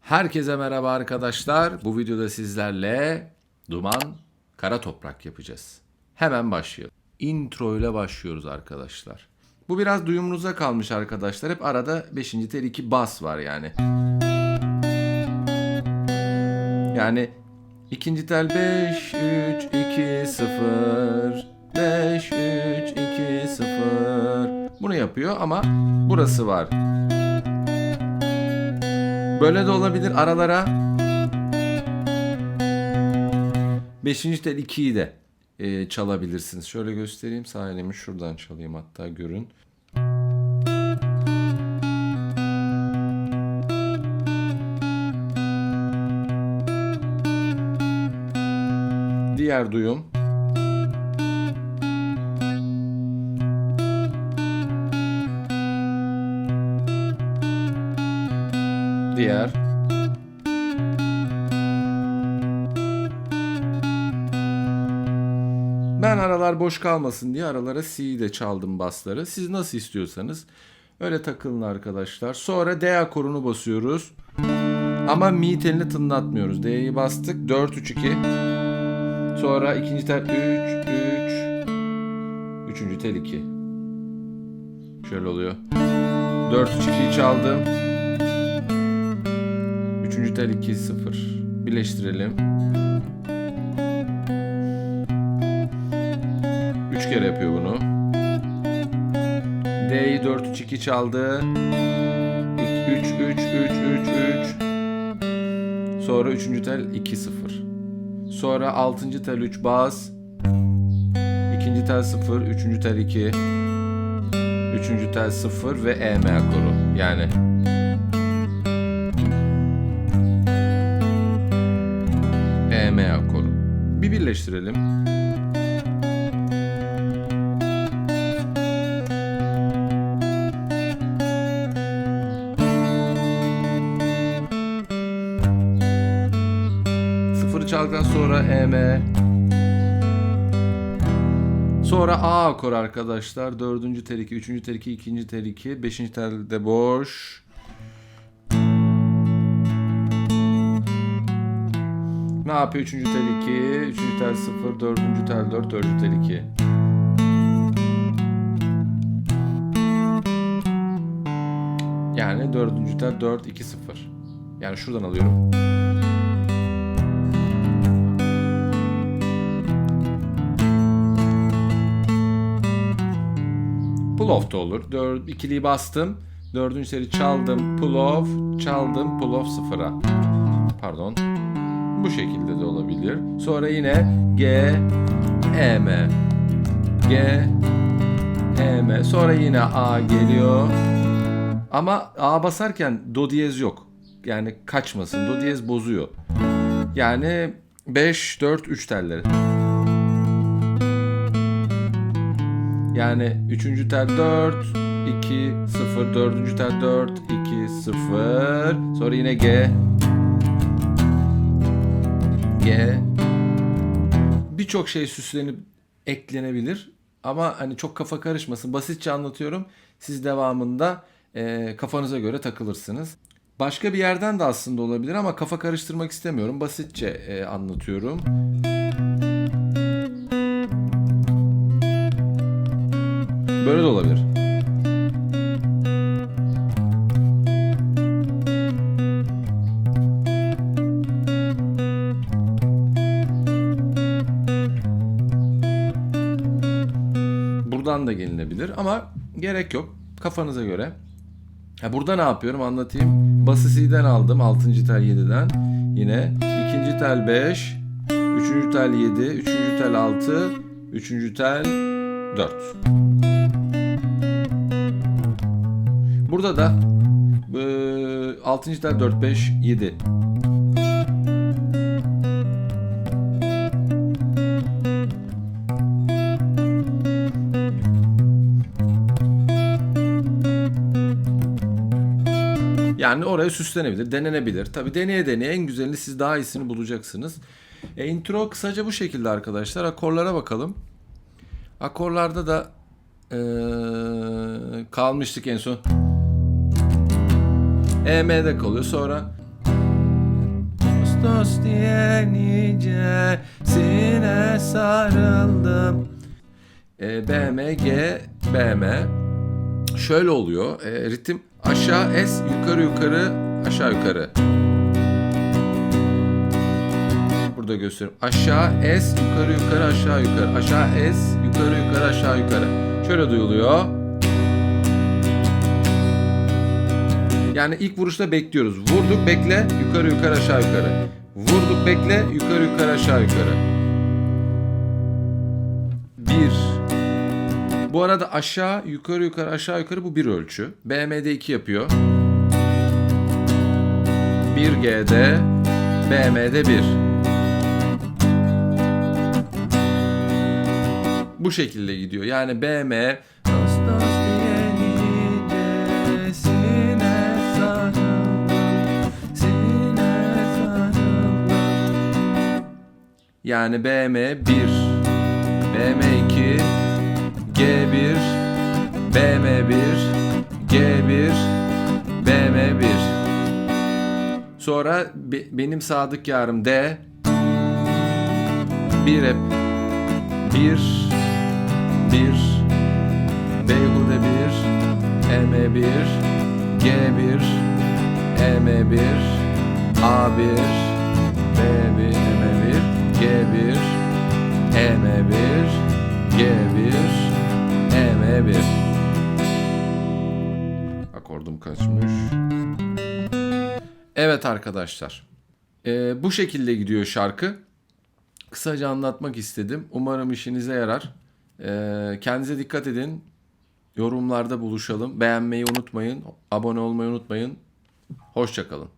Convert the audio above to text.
Herkese merhaba arkadaşlar. Bu videoda sizlerle duman kara toprak yapacağız. Hemen başlayalım. Intro ile başlıyoruz arkadaşlar. Bu biraz duyumunuza kalmış arkadaşlar. Hep arada 5. tel 2 bas var yani. Yani ikinci tel 5 3 2 0 5 3 2 0 bunu yapıyor ama burası var. Böyle de olabilir aralara. Beşinci tel 2'yi de e, çalabilirsiniz. Şöyle göstereyim. Sağ elimi şuradan çalayım hatta görün. Diğer duyum. Diğer. Ben aralar boş kalmasın diye aralara C'yi de çaldım basları. Siz nasıl istiyorsanız öyle takılın arkadaşlar. Sonra D akorunu basıyoruz. Ama mi telini tınlatmıyoruz. D'yi bastık. 4 3 2. Sonra ikinci tel 3 3. Üçüncü tel 2. Şöyle oluyor. 4 3 2'yi çaldım. Üçüncü tel 2 0. Birleştirelim. Üç kere yapıyor bunu. D'yi 4 3 2 çaldı. 3 3 3 3 3. Sonra üçüncü tel 2 0. Sonra altıncı tel 3 bas. İkinci tel 0, üçüncü tel 2. Üçüncü tel 0 ve EM akoru. Yani Bir birleştirelim. Sıfırı çaldıktan sonra EM. Sonra A akor arkadaşlar. Dördüncü tel 2, üçüncü tel 2, ikinci tel 2, beşinci tel de boş. Ne yapıyor? Üçüncü tel 2, üçüncü tel 0, dördüncü tel 4, dördüncü tel 2. Yani dördüncü tel 4, 2, 0. Yani şuradan alıyorum. Pull off da olur. Dör, ikiliyi bastım. Dördüncü seri çaldım. Pull off. Çaldım. Pull off sıfıra. Pardon. Bu şekilde de olabilir. Sonra yine G, E, M. G, E, M. Sonra yine A geliyor. Ama A basarken do diyez yok. Yani kaçmasın. Do diyez bozuyor. Yani 5, 4, 3 telleri. Yani 3. tel 4, 2, 0, 4. tel 4, 2, 0. Sonra yine G. G. Birçok şey süslenip eklenebilir. Ama hani çok kafa karışmasın. Basitçe anlatıyorum. Siz devamında e, kafanıza göre takılırsınız. Başka bir yerden de aslında olabilir ama kafa karıştırmak istemiyorum. Basitçe e, anlatıyorum. Böyle de olabilir. Buradan da gelinebilir ama gerek yok. Kafanıza göre. Ha burada ne yapıyorum anlatayım. Bası C'den aldım 6. tel 7'den. Yine 2. tel 5, 3. tel 7, 3. tel 6, 3. tel 4. Burada da e, 6. tel 4 5 7. Yani oraya süslenebilir, denenebilir. Tabi deneye deneye en güzelini siz daha iyisini bulacaksınız. E, intro kısaca bu şekilde arkadaşlar. Akorlara bakalım. Akorlarda da e, kalmıştık en son. EM'de kalıyor. Sonra Ağustos diye nicesine sarıldım. E, BM, G, BM. Şöyle oluyor. E, ritim aşağı S, yukarı yukarı, aşağı yukarı. Burada gösteriyorum. Aşağı S, yukarı yukarı, aşağı yukarı. Aşağı S, yukarı yukarı, aşağı yukarı. Şöyle duyuluyor. Yani ilk vuruşta bekliyoruz. Vurduk bekle, yukarı yukarı, aşağı yukarı. Vurduk bekle, yukarı yukarı, aşağı yukarı. Bu arada aşağı, yukarı yukarı, aşağı yukarı bu bir ölçü. BM'de 2 yapıyor. 1G'de, BM'de 1. Bu şekilde gidiyor. Yani BM. Yani BM 1, BM 2, G1 BM1 G1 BM1 Sonra be, benim sadık yarım D. Bir hep bir bir. Beyhude bir Eme bir. G1 Eme bir. A1 Akordum kaçmış. Evet arkadaşlar. Ee, bu şekilde gidiyor şarkı. Kısaca anlatmak istedim. Umarım işinize yarar. Ee, kendinize dikkat edin. Yorumlarda buluşalım. Beğenmeyi unutmayın. Abone olmayı unutmayın. Hoşçakalın.